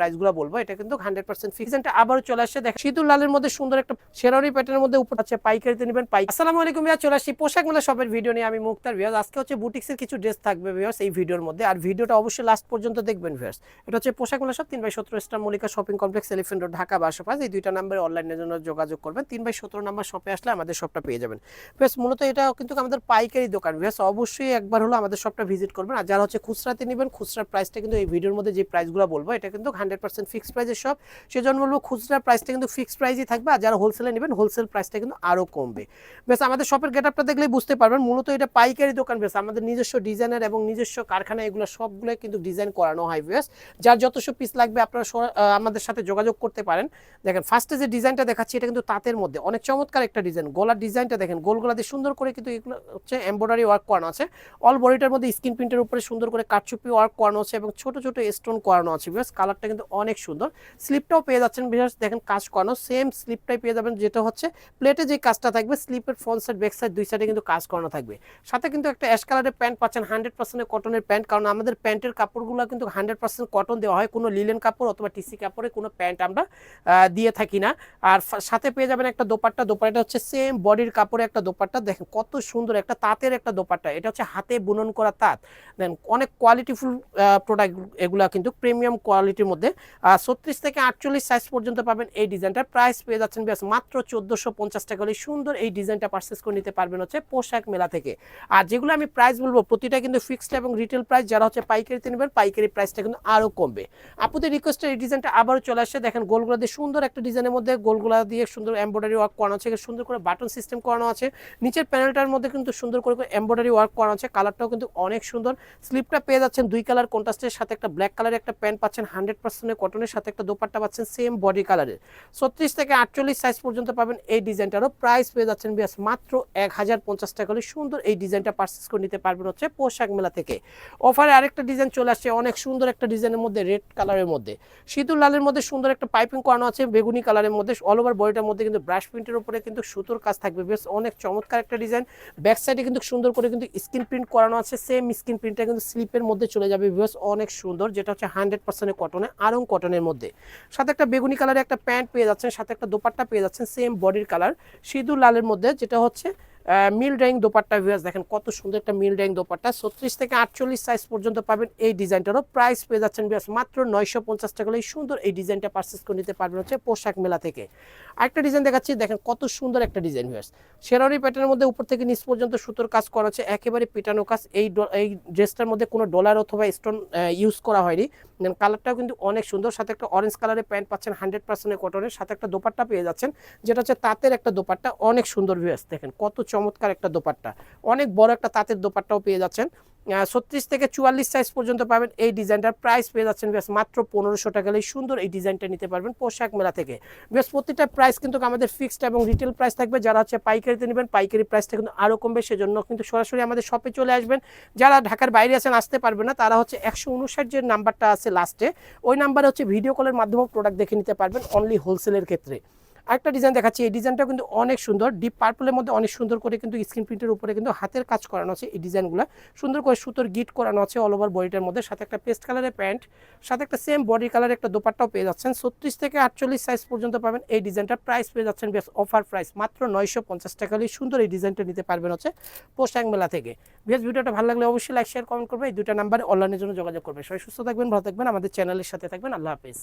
প্রাইসগুলো বলব, এটা কিন্তু হান্ড্রেড পার্সেন্ট ফিক্সেন্টটা আবারও চলে আসছে। দেখ শীতুল লালের মধ্যে সুন্দর একটা শেরারি প্যাটার্নের মধ্যে উপর আছে, পাইকারিতে নেবেন পাই আসসালামু আলাইকুম ভাইয়া চলে আসছি পোশাক মেলা শপের ভিডিও নিয়ে। আমি মুক্তার ভিউয়ার্স, আজকে হচ্ছে বুটিক্সের কিছু ড্রেস থাকবে ভিউয়ার্স এই ভিডিওর মধ্যে। আর ভিডিওটা অবশ্যই লাস্ট পর্যন্ত দেখবেন ভিউয়ার্স। এটা হচ্ছে পোশাক মেলা শপ তিন বাই সতেরো Star Mallika shopping complex elephant road Dhaka, বাসপাস। এই দুইটা নাম্বারে অনলাইনের জন্য যোগাযোগ করবেন। তিন বাই সতেরো নাম্বার শপে আসলে আমাদের শপটা পেয়ে যাবেন। বেশ মূলত এটা কিন্তু আমাদের পাইকারি দোকান বেশ অবশ্যই একবার হলো আমাদের শপটা ভিজিট করবেন। আর যারা হচ্ছে খুচরাতে নেবেন খুচরা প্রাইসটা কিন্তু এই ভিডিওর মধ্যে যে প্রাইসগুলো বলব, এটা কিন্তু হান্ড্রেড পার্সেন্ট ফিক্সড প্রাইসের শপ সেজন্য বলব খুচরা প্রাইসটা কিন্তু ফিক্সড প্রাইসই থাকবে আর যারা হোলসেলে নেবেন হোলসেল প্রাইসটা কিন্তু আরও কমবে। বেশ, আমাদের শপের গেট আপটা দেখলেই বুঝতে পারবেন। মূলত এটা পাইকারি দোকান, বেশ, আমাদের নিজস্ব ডিজাইনার এবং নিজস্ব কারখানা, এগুলো সবগুলো কিন্তু ডিজাইন করানো হয়, বেশ। যার যতশো পিস লাগবে, আপনারা আমাদের সাথে যোগাযোগ করতে পারেন। দেখেন ফার্স্টে যে ডিজাইনটা দেখাচ্ছি, এটা কিন্তু তাঁতের মধ্যে। অনেক চমৎকার একটা ডিজাইন গলার ডিজাইনটা দেখেন গোলগোলা দিয়ে সুন্দর করে কিন্তু এগুলো হচ্ছে এমব্রয়ডারি ওয়ার্ক করানো আছে। অল বডিটার মধ্যে স্ক্রিন প্রিন্টের উপরে সুন্দর করে কাটচুপি ওয়ার্ক করানো আছে এবং ছোট ছোট স্টোন করানো আছে বিকজ কালারটা কিন্তু অনেক সুন্দর। স্লিপটাও পেয়ে যাচ্ছেন বিশেষ দেখেন কাজ করানো সেম স্লিপটাই পেয়ে যাবেন, যেটা হচ্ছে প্লেটে যে কাজটা থাকবে স্লিপের ফ্রন্ট সাইড ব্যাক সাইড দুই সাইডে কিন্তু কাজ করানো থাকবে। সাথে কিন্তু একটা অ্যাশ কালারের প্যান্ট পাচ্ছেন হান্ড্রেড পার্সেন্ট কটনের প্যান্ট কারণ আমাদের প্যান্টের কাপড়গুলো কিন্তু হান্ড্রেড পার্সেন্ট কটন দেওয়া হয়, কোনো লিলেন কাপড় অথবা টিসি কাপড়ে কোনো প্যান্ট আমরা দিয়ে থাকি না। আর সাথে পেয়ে যাবেন একটা দোপাট্টা দোপাট্টা হচ্ছে সেম বডির কাপড়ে একটা দোপাট্টা, দেখেন কত সুন্দর একটা তাঁতের একটা দোপাট্টা, এটা হচ্ছে হাতে বুনন করা তাঁত। দেন অনেক কোয়ালিটিফুল প্রোডাক্ট এগুলা কিন্তু প্রিমিয়াম কোয়ালিটির মধ্যে ছত্রিশ থেকে আটচল্লিশ সাইজ পর্যন্ত পাবেন এই ডিজাইনটার প্রাইস পেয়ে যাচ্ছেন বেশ মাত্র চোদ্দোশো পঞ্চাশ টাকা হলে সুন্দর এই ডিজাইনটা পারচেস করে নিতে পারবেন হচ্ছে পোশাক মেলা থেকে। আর যেগুলো আমি প্রাইস বলব, প্রতিটা কিন্তু ফিক্সড এবং রিটেল প্রাইস যারা হচ্ছে পাইকারিতে নেবেন, পাইকারি প্রাইসটা কিন্তু আরও কমবে। আপুদের রিকোয়েস্টে এই ডিজাইনটা আবারও চলে আসছে। দেখেন গোলগুলা দিয়ে সুন্দর একটা ডিজাইনের মধ্যে গোলগুলা দিয়ে সুন্দর এমব্রয়ডারি ওয়ার্ক করানো আছে। সুন্দর করে বাটন সিস্টেম করানো আছে। নিচের প্যানেলটার মধ্যে কিন্তু সুন্দর করে এমব্রয়ডারি ওয়ার্ক করানো আছে। কালারটাও কিন্তু অনেক সুন্দর। স্লিপটা পেয়ে যাচ্ছেন দুই কালার কন্ট্রাস্টের সাথে একটা ব্ল্যাক কালারের একটা প্যান্ট পাচ্ছেন। হান্ড্রেড পার্সেন্টের কটনের সাথে একটা দোপাট্টা পাচ্ছেন সেম বডি কালারের ছত্রিশ থেকে আটচল্লিশ সাইজ পর্যন্ত পাবেন এই ডিজাইনটারও। প্রাইস পেয়ে যাচ্ছেন বিয়াস মাত্র এক হাজার পঞ্চাশ টাকা হলে সুন্দর এই ডিজাইনটা পারচেস করে নিতে পারবেন হচ্ছে পোশাক মেলা থেকে। অফারে আরেকটা ডিজাইন চলে আসছে, অনেক সুন্দর একটা ডিজাইনের মধ্যে রেড কালারের মধ্যে। সিঁদুর লালের মধ্যে সুন্দর একটা পাইপিং করানো আছে, বেগুনি কালারের মধ্যে অল ওভার বডিটার মধ্যে কিন্তু ব্রাশ প্রিন্টের উপরে কিন্তু সুতোর কাজ থাকবে বেশ অনেক চমৎকার একটা ডিজাইন। ব্যাক সাইডে কিন্তু সুন্দর করে কিন্তু স্ক্রিন প্রিন্ট করানো আছে সেম স্ক্রিন প্রিন্টটা কিন্তু স্লিপের মধ্যে চলে যাবে বেশ অনেক সুন্দর, যেটা হচ্ছে হান্ড্রেড পার্সেন্টের কটনে আরং কটনের মধ্যে। সাথে একটা বেগুনি কালারের একটা প্যান্ট পেয়ে যাচ্ছেন, সাথে একটা দোপাট্টা পেয়ে যাচ্ছেন সেম বডির কালার সিঁদুর লালের মধ্যে, যেটা হচ্ছে মিল ড্রাইং দোপাট্টা ভিউয়ার্স দেখেন কত সুন্দর একটা মিল ড্রাইং দোপাট্টা। ছত্রিশ থেকে আটচল্লিশ সাইজ পর্যন্ত পাবেন এই ডিজাইনটারও। প্রাইস পেয়ে যাচ্ছেন ভিউয়ার্স মাত্র নয়শো পঞ্চাশ টাকা এই সুন্দর এই ডিজাইনটা পারচেস করে নিতে পারবেন হচ্ছে পোশাক মেলা থেকে। আরেকটা ডিজাইন দেখাচ্ছি, দেখেন কত সুন্দর একটা ডিজাইন ভিউয়ার্স শেরারি প্যাটার্নের মধ্যে উপর থেকে নিচ পর্যন্ত সুতোর কাজ করা আছে একেবারে পিটানো কাজ। এই এই ড্রেসটার মধ্যে কোনো ডলার অথবা স্টোন ইউজ করা হয়নি। দেন কালারটাও কিন্তু অনেক সুন্দর। সাথে একটা অরেঞ্জ কালারের প্যান্ট পাচ্ছেন হান্ড্রেড পার্সেন্টের কটনের সাথে একটা দোপাট্টা পেয়ে যাচ্ছেন, যেটা হচ্ছে তাঁতের একটা দোপাট্টা। অনেক সুন্দর ভিউয়ার্স দেখেন কত চমৎকার একটা দোপাট্টা। অনেক বড় একটা তাঁতের দোপাট্টাও পেয়ে যাচ্ছেন। ছত্রিশ থেকে চুয়াল্লিশ সাইজ পর্যন্ত পাবেন। এই ডিজাইনটার প্রাইস পেয়ে যাচ্ছেন বেশ মাত্র পনেরোশো টাকা। হলেই সুন্দর এই ডিজাইনটা নিতে পারবেন পোশাক মেলা থেকে। বেশ প্রতিটা প্রাইস কিন্তু আমাদের ফিক্সড এবং রিটেল প্রাইস থাকবে। যারা হচ্ছে পাইকারিতে নেবেন, পাইকারি প্রাইসটা কিন্তু আরও কমবে। সেজন্য কিন্তু সরাসরি আমাদের শপে চলে আসবেন। যারা ঢাকার বাইরে আছেন, আসতে পারবে না। তারা হচ্ছে একশো উনষাট যে নাম্বারটা আছে লাস্টে ওই নাম্বারে হচ্ছে ভিডিও কলের মাধ্যমে প্রোডাক্ট দেখে নিতে পারবেন। অনলি হোলসেলের ক্ষেত্রে। আরেকটা ডিজাইন দেখাচ্ছি। এই ডিজাইনটা কিন্তু অনেক সুন্দর। ডিপ পার্পলের মধ্যে অনেক সুন্দর করে কিন্তু স্ক্রিন প্রিন্টের উপরে কিন্তু হাতের কাজ করানো আছে এই ডিজাইনগুলো সুন্দর করে সুতোর গিট করানো আছে অল ওভার বডিটার মধ্যে। সাথে একটা পেস্ট কালারের প্যান্ট, সাথে একটা সেম বডি কালারের একটা দোপাট্টাও পেয়ে যাচ্ছেন। ছত্রিশ থেকে আটচল্লিশ সাইজ পর্যন্ত পাবেন এই ডিজাইনটা প্রাইস পেয়ে যাচ্ছেন বেশ অফার প্রাইস মাত্র নয়শো পঞ্চাশ টাকা সুন্দর এই ডিজাইনটা নিতে পারবেন হচ্ছে পোশাক মেলা থেকে। বেশ ভিডিওটা ভালো লাগলে অবশ্যই লাইক শেয়ার কমেন্ট করবে এই দুটো নাম্বারে অনলাইনের জন্য যোগাযোগ করবে সবাই সুস্থ থাকবেন, ভালো থাকবেন। আমাদের চ্যানেলের সাথে থাকবেন। আল্লাহ হাফিজ।